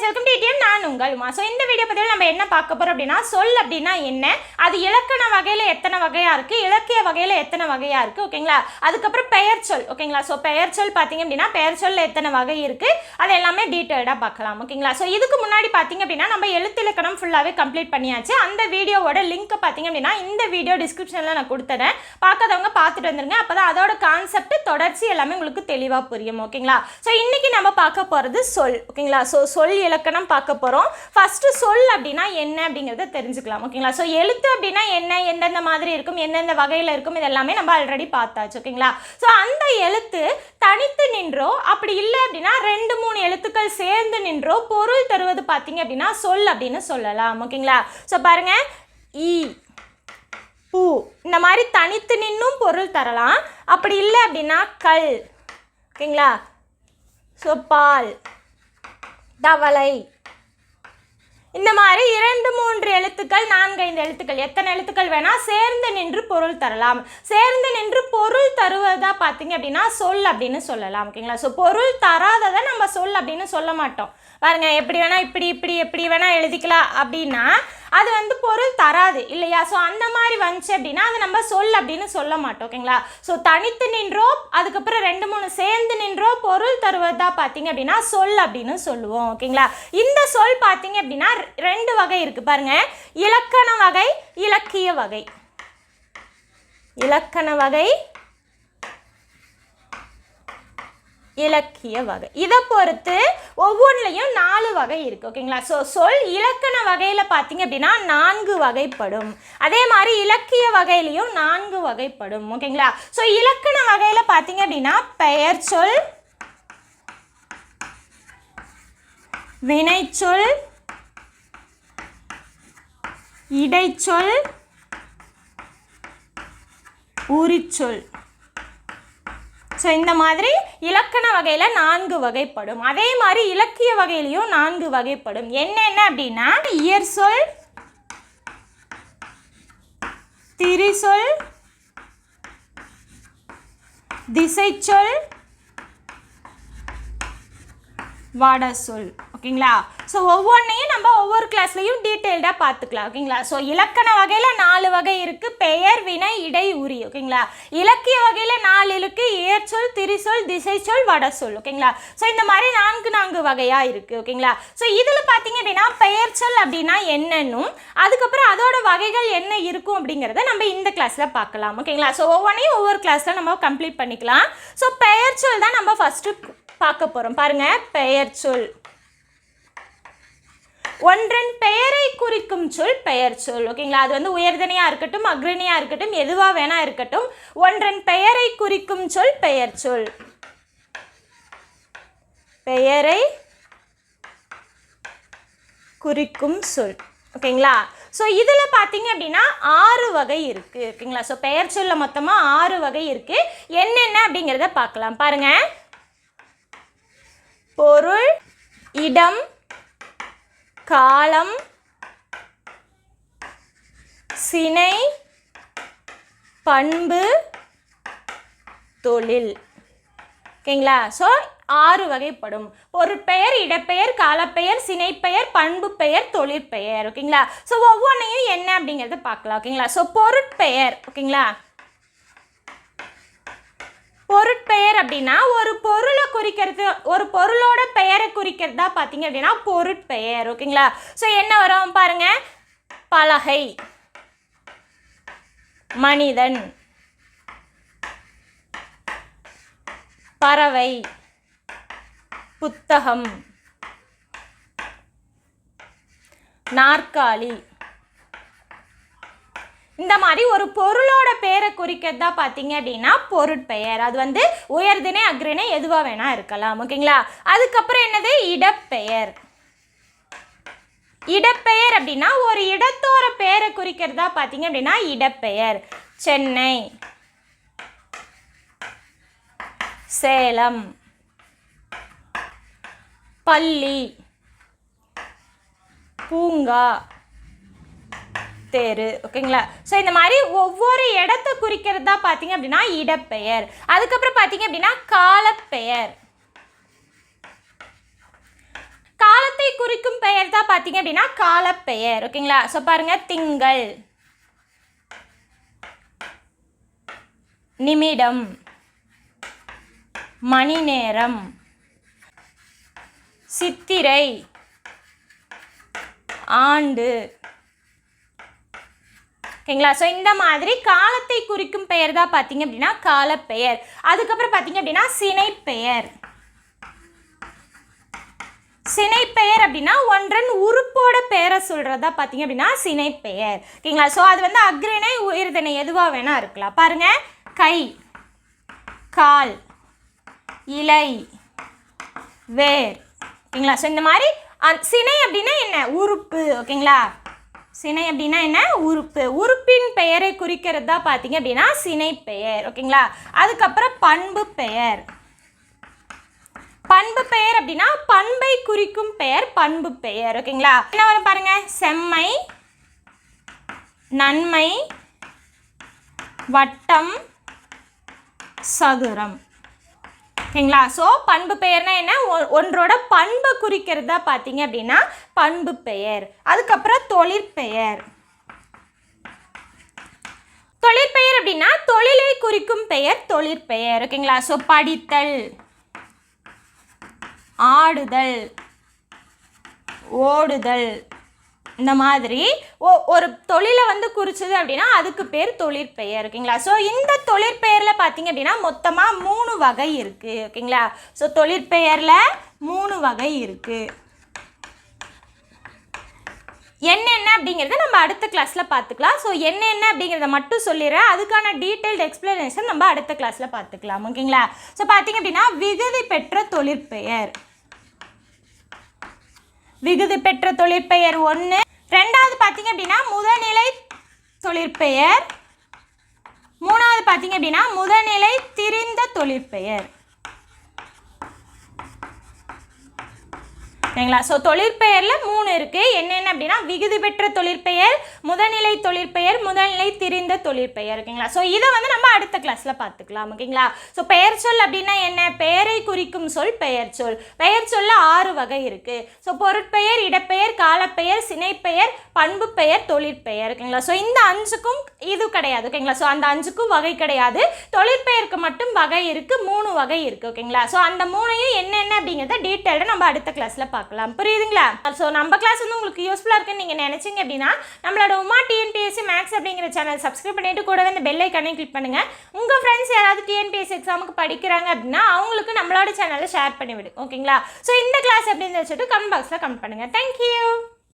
welcome to ETI நான் உங்கள் Uma so இந்த வீடியோ பதிவில் நம்ம என்ன பார்க்க போகிறோம் அப்படின்னா சொல் அப்படின்னா என்ன? அது இலக்கண வகையில் எத்தனை வகையாக இருக்குது இலக்கிய வகையில் எத்தனை வகையாக இருக்குது ஓகேங்களா அதுக்கப்புறம் பெயர் சொல் ஓகேங்களா ஸோ பெயர் சொல் பார்த்தீங்க அப்படின்னா பெயர் சொல்ல எத்தனை வகை இருக்குது அது எல்லாமே டீட்டெயில்டாக பார்க்கலாம் ஓகேங்களா ஸோ இதுக்கு முன்னாடி பார்த்தீங்க அப்படின்னா நம்ம எழுத்து இலக்கணம் ஃபுல்லாகவே கம்ப்ளீட் பண்ணியாச்சு. அந்த வீடியோவோட லிங்க் பார்த்தீங்க அப்படின்னா இந்த வீடியோ டிஸ்கிரிப்ஷனில் நான் கொடுத்துறேன். பார்க்காதவங்க பார்த்துட்டு வந்துருங்க. அப்போ தான் அதோட கான்செப்ட் தொடர்ச்சி எல்லாமே உங்களுக்கு தெளிவாக புரியும் ஓகேங்களா ஸோ இன்னைக்கு நம்ம பார்க்க போகிறது சொல் ஓகேங்களா ஸோ சொல் இலக்கணம் பார்க்க போகிறோம் ஃபஸ்ட்டு சொல் அப்படின்னா என்ன அப்படிங்கிறத தெரிஞ்சுக்கலாம் ஓகேங்களா? ஸோ எழுத்து அப்படின்னா என்ன? எந்தெந்த மாதிரி இருக்கும்? எந்தெந்த வகையில் இருக்கும்? இதெல்லாமே நம்ம ஆல்ரெடி பார்த்தாச்சு ஓகேங்களா? ஸோ அந்த எழுத்து தனித்து நின்றோ அப்படி இல்லை அப்படின்னா ரெண்டு மூணு எழுத்துக்கள் சேர்ந்து நின்றோ பொருள் தருவது பார்த்தீங்க அப்படின்னா சொல் அப்படின்னு சொல்லலாம் ஓகேங்களா? ஸோ பாருங்க. ஈ பூ இந்த மாதிரி தனித்து நின்னும் பொருள் தரலாம். அப்படி இல்லை அப்படின்னா கல் ஓகேங்களா? ஸோ பால் தவளை இந்த மாதிரி இரண்டு மூன்று எழுத்துக்கள் நான்கு ஐந்து எழுத்துக்கள் எத்தனை எழுத்துக்கள் வேணால் சேர்ந்து நின்று பொருள் தரலாம். சேர்ந்து நின்று பொருள் தருவதாக பார்த்தீங்க அப்படின்னா சொல் அப்படின்னு சொல்லலாம் ஓகேங்களா ஸோ பொருள் தராததை நம்ம சொல் அப்படின்னு சொல்ல மாட்டோம். பாருங்கள் எப்படி வேணால் இப்படி இப்படி எப்படி வேணால் எழுதிக்கலாம் அப்படின்னா அது வந்து பொருள் தராது இல்லையா? ஸோ அந்த மாதிரி வந்துச்சு அப்படின்னா அது நம்ம சொல் அப்படின்னு சொல்ல மாட்டோம் ஓகேங்களா? ஸோ தனித்து நின்றோ அதுக்கப்புறம் ரெண்டு மூணு சேர்ந்து நின்றோ பொருள் தருவதா பார்த்தீங்க அப்படின்னா சொல் அப்படின்னு சொல்லுவோம் ஓகேங்களா? இந்த சொல் பார்த்தீங்க அப்படின்னா ரெண்டு வகை இருக்குது பாருங்க. இலக்கண வகை இலக்கிய வகை. இலக்கண வகை இலக்கிய வகை. இதை பொறுத்து ஒவ்வொன்றிலையும் நாலு வகை இருக்குது ஓகேங்களா? ஸோ சொல் இலக்கண வகையில் பார்த்தீங்க அப்படின்னா நான்கு வகைப்படும். அதே மாதிரி இலக்கிய வகையிலையும் நான்கு வகைப்படும் ஓகேங்களா? ஸோ இலக்கண வகையில் பார்த்தீங்க அப்படின்னா பெயர் சொல் வினைச்சொல் இடைச்சொல் உரிச்சொல் ஸோ இந்த மாதிரி இலக்கண வகையில் நான்கு வகைப்படும். அதே மாதிரி இலக்கிய வகையிலையும் நான்கு வகைப்படும். என்னென்ன அப்படின்னா இயற் சொல் திரிசொல் திசைச்சொல் வட சொல். ஓகேங்களா? ஸோ ஒவ்வொன்றையும் நம்ம ஒவ்வொரு கிளாஸ்லையும் டீட்டெயில்டாக பார்த்துக்கலாம் ஓகேங்களா? ஸோ இலக்கண வகையில் நாலு வகை இருக்குது பெயர் வினை இடை உரி ஓகேங்களா? இலக்கிய வகையில் நாலு இருக்குது ஏற்சொல் திரிசொல் திசைச்சொல் வடசொல் ஓகேங்களா? ஸோ இந்த மாதிரி நான்கு நான்கு வகையாக இருக்குது ஓகேங்களா? ஸோ இதில் பார்த்தீங்க அப்படின்னா பெயர் சொல் அப்படின்னா என்னன்னும் அதுக்கப்புறம் அதோட வகைகள் என்ன இருக்கும் அப்படிங்கிறத நம்ம இந்த கிளாஸில் பார்க்கலாம் ஓகேங்களா? ஸோ ஒவ்வொன்றையும் ஒவ்வொரு கிளாஸில் நம்ம கம்ப்ளீட் பண்ணிக்கலாம். ஸோ பெயர் சொல் தான் நம்ம ஃபஸ்ட்டு பார்க்க போகிறோம் பாருங்கள் பெயர் சொல். ஒன்றன் பெயரை குறிக்கும் சொல் பெயர் சொல். ஓகேங்களா? அது வந்து உயர்தனையாக இருக்கட்டும் அக்ரணியாக இருக்கட்டும் எதுவாக வேணா இருக்கட்டும் ஒன்றன் பெயரை குறிக்கும் சொல் பெயர் சொல். பெயரை குறிக்கும் சொல். ஓகேங்களா? ஸோ இதில் பார்த்தீங்க அப்படின்னா ஆறு வகை இருக்குது ஓகேங்களா? ஸோ பெயர் சொல்ல மொத்தமாக ஆறு வகை இருக்குது என்னென்ன அப்படிங்கிறத பார்க்கலாம் பாருங்கள் பொருள் இடம் காலம் சினை பண்பு தொழில். ஓகேங்களா? ஸோ ஆறு வகைப்படும். ஒரு பெயர் இடப்பெயர் காலப்பெயர் சினைப்பெயர் பண்பு பெயர் தொழிற்பெயர். ஓகேங்களா? ஸோ ஒவ்வொன்றையும் என்ன அப்படிங்கிறத பார்க்கலாம். ஓகேங்களா? ஸோ பொருட்பெயர். ஓகேங்களா? பொருட்பெயர் அப்படின்னா ஒரு பொருளை குறிக்கிறது ஒரு பொருளோட பெயரை குறிக்கிறதா பார்த்தீங்க அப்படின்னா பொருட்பெயர் ஓகேங்களா? ஸோ என்ன வரும் பாருங்க? பலகை மனிதன் பறவை புத்தகம் நாற்காலி. இந்த மாதிரி ஒரு பொருளோட பேரை குறிக்கிறதா பார்த்தீங்க அப்படின்னா பொருட்பெயர். அது வந்து உயர்தினை அக்ரிணை எதுவாக வேணால் இருக்கலாம் ஓகேங்களா? அதுக்கப்புறம் என்னது? இடப்பெயர். இடப்பெயர் அப்படின்னா ஒரு இடத்தோட பேரை குறிக்கிறதா பார்த்தீங்க அப்படின்னா இடப்பெயர். சென்னை. சேலம். பள்ளி. பூங்கா. தேர் ஓகேங்களா? ஸோ இந்த மாதிரி ஒவ்வொரு இடத்த குறிக்கிறது தான் பார்த்தீங்க அப்படின்னா இடப்பெயர். அதுக்கப்புறம் பார்த்தீங்க அப்படின்னா காலப்பெயர். காலத்தை குறிக்கும் பெயர் தான் பார்த்தீங்க அப்படின்னா காலப்பெயர் ஓகேங்களா? ஸோ பாருங்க திங்கள். நிமிடம். மணி நேரம். சித்திரை. ஆண்டு. ஓகேங்களா? ஸோ இந்த மாதிரி காலத்தை குறிக்கும் பெயர் தான் பார்த்தீங்க அப்படின்னா காலப்பெயர். அதுக்கப்புறம் பார்த்தீங்க அப்படின்னா சினைப்பெயர். சினைப்பெயர் அப்படின்னா ஒன்றன் உறுப்போட பெயரை சொல்கிறதா பார்த்தீங்க அப்படின்னா சினைப்பெயர். ஓகேங்களா? ஸோ அது வந்து அக்ரிணை உயிர்தனை எதுவாக வேணால் இருக்கலாம். பாருங்கள் கை கால் இலை வேர். ஓகேங்களா? ஸோ இந்த மாதிரி சினை அப்படின்னா என்ன? உறுப்பு. ஓகேங்களா? சினை அப்படின்னா என்ன? உறுப்பு. உறுப்பின் பெயரை குறிக்கிறது தான் பார்த்தீங்க அப்படின்னா சினை பெயர். ஓகேங்களா? அதுக்கப்புறம் பண்பு பெயர். பண்பு பெயர் அப்படின்னா பண்பை குறிக்கும் பெயர் பண்பு பெயர். ஓகேங்களா? என்ன வரும் பாருங்க? செம்மை நன்மை வட்டம் சதுரம். ஓகேங்களா? ஸோ பண்பு பெயர்னா என்ன? ஒ- ஒன்றோட பண்பை குறிக்கிறதா பார்த்தீங்க அப்படின்னா பண்பு பெயர். அதுக்கப்புறம் தொழிற்பெயர் தொழிற்பெயர் அப்படின்னா தொழிலை குறிக்கும் பெயர் தொழிற்பெயர் ஓகேங்களா? ஸோ படித்தல் ஆடுதல் ஓடுதல் இந்த மாதிரி ஒ ஒரு தொழிலை வந்து குறிச்சது அப்படின்னா அதுக்கு பேர் தொழிற்பெயர் ஓகேங்களா? ஸோ இந்த தொழிற்பெயரில் பார்த்தீங்க அப்படின்னா மொத்தமாக மூணு வகை இருக்குது ஓகேங்களா? ஸோ தொழிற்பெயரில் மூணு வகை இருக்குது என்னென்ன அப்படிங்கிறத நம்ம அடுத்த கிளாஸில் பார்த்துக்கலாம் ஸோ என்னென்ன அப்படிங்கிறத மட்டும் சொல்லிடுறேன். அதுக்கான டீட்டெயில்டு எக்ஸ்பிளனேஷன் நம்ம அடுத்த கிளாஸில் பார்த்துக்கலாம் ஓகேங்களா? ஸோ பார்த்தீங்க அப்படின்னா விகுதி பெற்ற தொழிற்பெயர் விகுதி பெற்ற தொழிற்பெயர் ஒன்று ரெண்டாவது பார்த்தீங்க அப்படின்னா முதநிலை தொழிற்பெயர். மூணாவது பார்த்தீங்க அப்படின்னா முதநிலை திரிந்த தொழிற்பெயர். சரிங்களா? ஸோ தொழிற்பெயரில் மூணு இருக்குது என்ன அப்படின்னா விகுதி பெற்ற தொழிற்பெயர் முதல்நிலை தொழிற்பெயர் முதல்நிலை திரிந்த தொழிற்பெயர் ஓகேங்களா? ஸோ இதை வந்து நம்ம அடுத்த கிளாஸில் பார்த்துக்கலாம் ஓகேங்களா? ஸோ பெயர் சொல் அப்படின்னா என்ன? பெயரை குறிக்கும் சொல் பெயர் சொல். பெயர் சொல்ல ஆறு வகை இருக்குது ஸோ பொருட்பெயர் இடப்பெயர் காலப்பெயர் சினைப்பெயர் பண்பு பெயர் தொழிற்பெயர் ஓகேங்களா? ஸோ இந்த அஞ்சுக்கும் இது கிடையாது ஓகேங்களா? ஸோ அந்த அஞ்சுக்கும் வகை கிடையாது. தொழிற்பெயருக்கு மட்டும் வகை இருக்குது மூணு வகை இருக்குது ஓகேங்களா? ஸோ அந்த மூணையும் என்னென்ன அப்படிங்கிறத டீட்டெயில்டாக நம்ம அடுத்த கிளாஸில் பார்க்கலாம். புரியுதுங்களா? ஸோ நம்ம கிளாஸ் வந்து உங்களுக்கு யூஸ் யூஸ்ஃபுல்லாக இருக்குன்னு நீங்கள் நினச்சிங்க அப்படின்னா நம்மளோட உமா டிஎன்பிஎஸ்சி மேக்ஸ் அப்படிங்கிற சேனல் சப்ஸ்கிரைப் பண்ணிட்டு கூடவே இந்த பெல் ஐக்கானே கிளிக் பண்ணுங்கள் உங்கள் ஃப்ரெண்ட்ஸ் யாராவது டிஎன்பிஎஸ்சி எக்ஸாமுக்கு படிக்கிறாங்க அப்படின்னா அவங்களுக்கு நம்மளோட சேனலை ஷேர் பண்ணிவிடு. ஓகேங்களா ஸோ இந்த கிளாஸ் அப்படின்னு வச்சுட்டு கமெண்ட் பாக்ஸில் கமெண்ட் பண்ணுங்கள் தேங்க்யூ